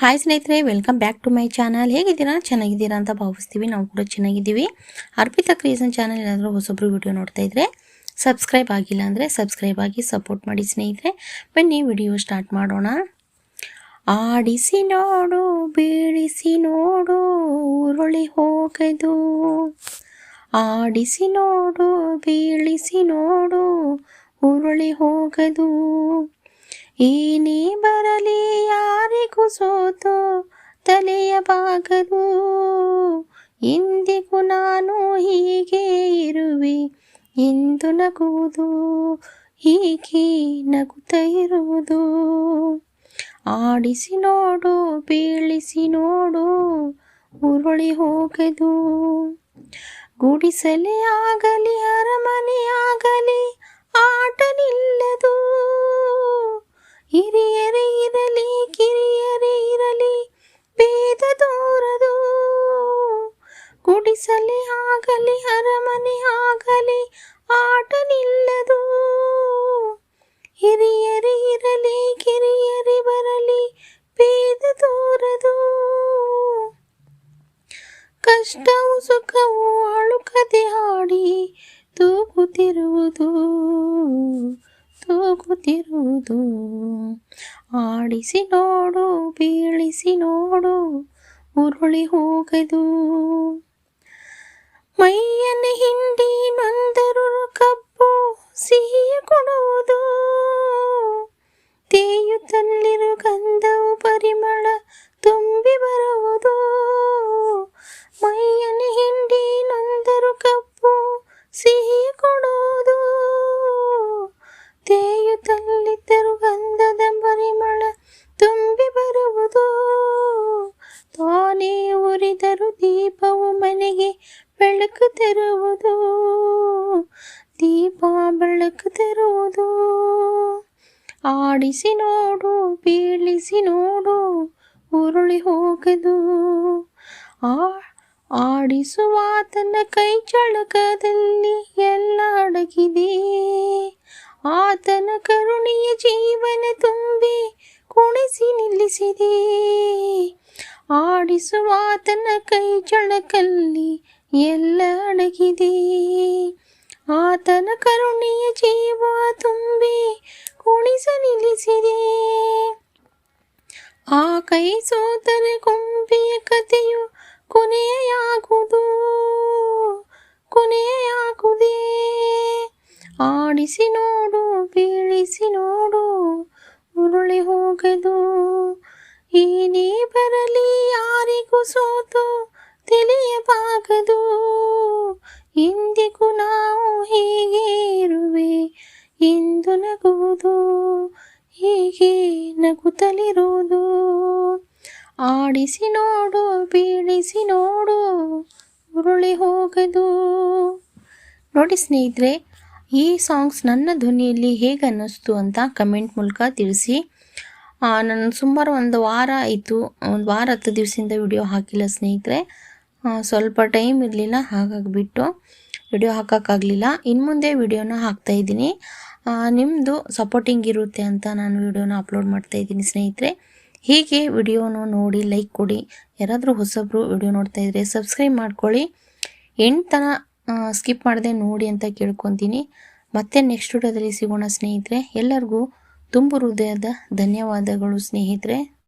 Hi ಸ್ನೇಹಿತರೆ welcome back to my channel ಹೇಗಿದ್ದೀರಾ? ಚೆನ್ನಾಗಿದ್ದೀರಾ ಅಂತ ಭಾವಿಸ್ತೀವಿ. ನಾವು ಕೂಡ ಚೆನ್ನಾಗಿದ್ದೀವಿ. ಅರ್ಪಿತಾ ಕ್ರಿಯೇಷನ್ ಚಾನಲ್ ಏನಾದರೂ ಹೊಸೊಬ್ರು ವಿಡಿಯೋ ನೋಡ್ತಾ ಇದ್ರೆ ಸಬ್ಸ್ಕ್ರೈಬ್ ಆಗಿಲ್ಲ ಅಂದರೆ ಸಬ್ಸ್ಕ್ರೈಬ್ ಆಗಿ ಸಪೋರ್ಟ್ ಮಾಡಿ ಸ್ನೇಹಿತರೆ. ಬನ್ನಿ ವಿಡಿಯೋ ಸ್ಟಾರ್ಟ್ ಮಾಡೋಣ. ಆಡಿಸಿ ನೋಡು ಬೀಳಿಸಿ ನೋಡು, ಉರುಳಿ ಹೋಗದು. ಆಡಿಸಿ ನೋಡು ಬೀಳಿಸಿ ನೋಡು, ಉರುಳಿ ಹೋಗದು. ಏನೇ ಬರಲಿ ಸೋತು ತಲೆಯ ಬಾಗದು ಇಂದಿಗೂ ನಾನು ಹೀಗೆ ಇರುವೆ. ಎಂದು ನಗುವುದು, ಹೀಗೆ ನಗುತ್ತ ಇರುವುದು. ಆಡಿಸಿ ನೋಡು, ಬೀಳಿಸಿ ನೋಡು, ಉರುಳಿ ಹೋಗದು. ಗುಡಿಸಲೇ ಆಗಲಿ ಅರಮನೆಯಾಗಲಿ ಆಗಲಿ, ಆಟ ನಿಲ್ಲದು. ಹಿರಿಯರೇ ಇರಲಿ ಕಷ್ಟವು ಸುಖವು ಅಳುಕದೆ ಹಾಡಿ ತೂಗುತ್ತಿರುವುದು ತೂಗುತ್ತಿರುವುದು. ಆಡಿಸಿ ನೋಡು ಬೀಳಿಸಿ ನೋಡು ಉರುಳಿ ಹೋಗದು. ಮೈಯನ್ನು ಹಿಂಡಿ ಸಿಹಿ ಕೊಡುವುದು ತಲ್ಲಿ ಗಂಧದ ಪರಿಮಳ ತುಂಬಿ ಬರುವುದು. ತಾನೇ ಉರಿದರು ದೀಪವು ಮನೆಗೆ ಬೆಳಕು ತರುವುದು. ದೀಪ ಬೆಳಕು ತರುವುದು. ಆಡಿಸಿ ನೋಡು, ಬೀಳಿಸಿ ನೋಡು, ಉರುಳಿ ಹೋಗದು. ಆ ಆಡಿಸುವಾತನ ಕೈ ಚಳಕದಲ್ಲಿ ಎಲ್ಲ ಅಡಗಿದೆ ಆತನ ಕರುಣೆಯ ಜೀವನ ತುಂಬಿ ಕುಣಿಸಿ ನಿಲ್ಲಿಸಿದೆ. ಆಡಿಸುವಾತನ ಕೈ ಚಳಕಲ್ಲಿ ಎಲ್ಲ ಅಡಗಿದೆ ಆತನ ಕರುಣೆಯ ಜೀವ ತುಂಬಿ ಕುಣಿಸ ನಿಲ್ಲಿಸಿದೆ. ಆ ಕೈ ಸೋತರೆ ಕೊಂಬೆಯ ಕಥೆಯು ಕೊನೆಯಾಗುವುದು. ಕೊನೆಯಾಗುವುದೇ. ಆಡಿಸಿ ನೋಡು, ಬೀಳಿಸಿ ನೋಡು, ಉರುಳಿ ಹೋಗದು. ಏನೇ ಬರಲಿ ಯಾರಿಗೂ ಸೋತು, ತಿಳಿಯಬಾಗದು. ಇಂದಿಗೂ ನಾವು ಹೀಗೆ ಇರುವೆ? ಎಂದು ನಗುವುದು, ಹೀಗೆ ನಗುತ್ತಲಿರುವುದು. ಆಡಿಸಿ ನೋಡು, ಬೀಳಿಸಿ ನೋಡು, ಉರುಳಿ ಹೋಗದು. ನೋಡಿ ಸ್ನೇಹಿತರೆ, ಈ ಸಾಂಗ್ಸ್ ನನ್ನ ಧ್ವನಿಯಲ್ಲಿ ಹೇಗೆ ಅನ್ನಿಸ್ತು ಅಂತ ಕಮೆಂಟ್ ಮೂಲಕ ತಿಳಿಸಿ. ನಾನು ಸುಮಾರು ಒಂದು ವಾರ ಆಯಿತು, ಒಂದು ವಾರ ಹತ್ತು ದಿವಸದಿಂದ ವಿಡಿಯೋ ಹಾಕಿಲ್ಲ ಸ್ನೇಹಿತರೆ. ಸ್ವಲ್ಪ ಟೈಮ್ ಇರಲಿಲ್ಲ ಹಾಗಾಗಿಬಿಟ್ಟು ವಿಡಿಯೋ ಹಾಕೋಕ್ಕಾಗಲಿಲ್ಲ. ಇನ್ನು ಮುಂದೆ ವಿಡಿಯೋನ ಹಾಕ್ತಾಯಿದ್ದೀನಿ ನಿಮ್ಮದು ಸಪೋರ್ಟಿಂಗ್ ಇರುತ್ತೆ ಅಂತ ನಾನು ವಿಡಿಯೋನ ಅಪ್ಲೋಡ್ ಮಾಡ್ತಾ ಇದ್ದೀನಿ ಸ್ನೇಹಿತರೆ. ಹೀಗೆ ವಿಡಿಯೋನ ನೋಡಿ ಲೈಕ್ ಕೊಡಿ. ಯಾರಾದರೂ ಹೊಸಬ್ರು ವಿಡಿಯೋ ನೋಡ್ತಾ ಇದ್ರೆ ಸಬ್ಸ್ಕ್ರೈಬ್ ಮಾಡ್ಕೊಳ್ಳಿ. ಎಂಟು ಸ್ಕಿಪ್ ಮಾಡದೆ ನೋಡಿ ಅಂತ ಕೇಳ್ಕೊತೀನಿ. ಮತ್ತೆ ನೆಕ್ಸ್ಟ್ ವಿಡಿಯೋದಲ್ಲಿ ಸಿಗೋಣ ಸ್ನೇಹಿತರೆ. ಎಲ್ಲರಿಗೂ ತುಂಬು ಹೃದಯದ ಧನ್ಯವಾದಗಳು ಸ್ನೇಹಿತರೆ.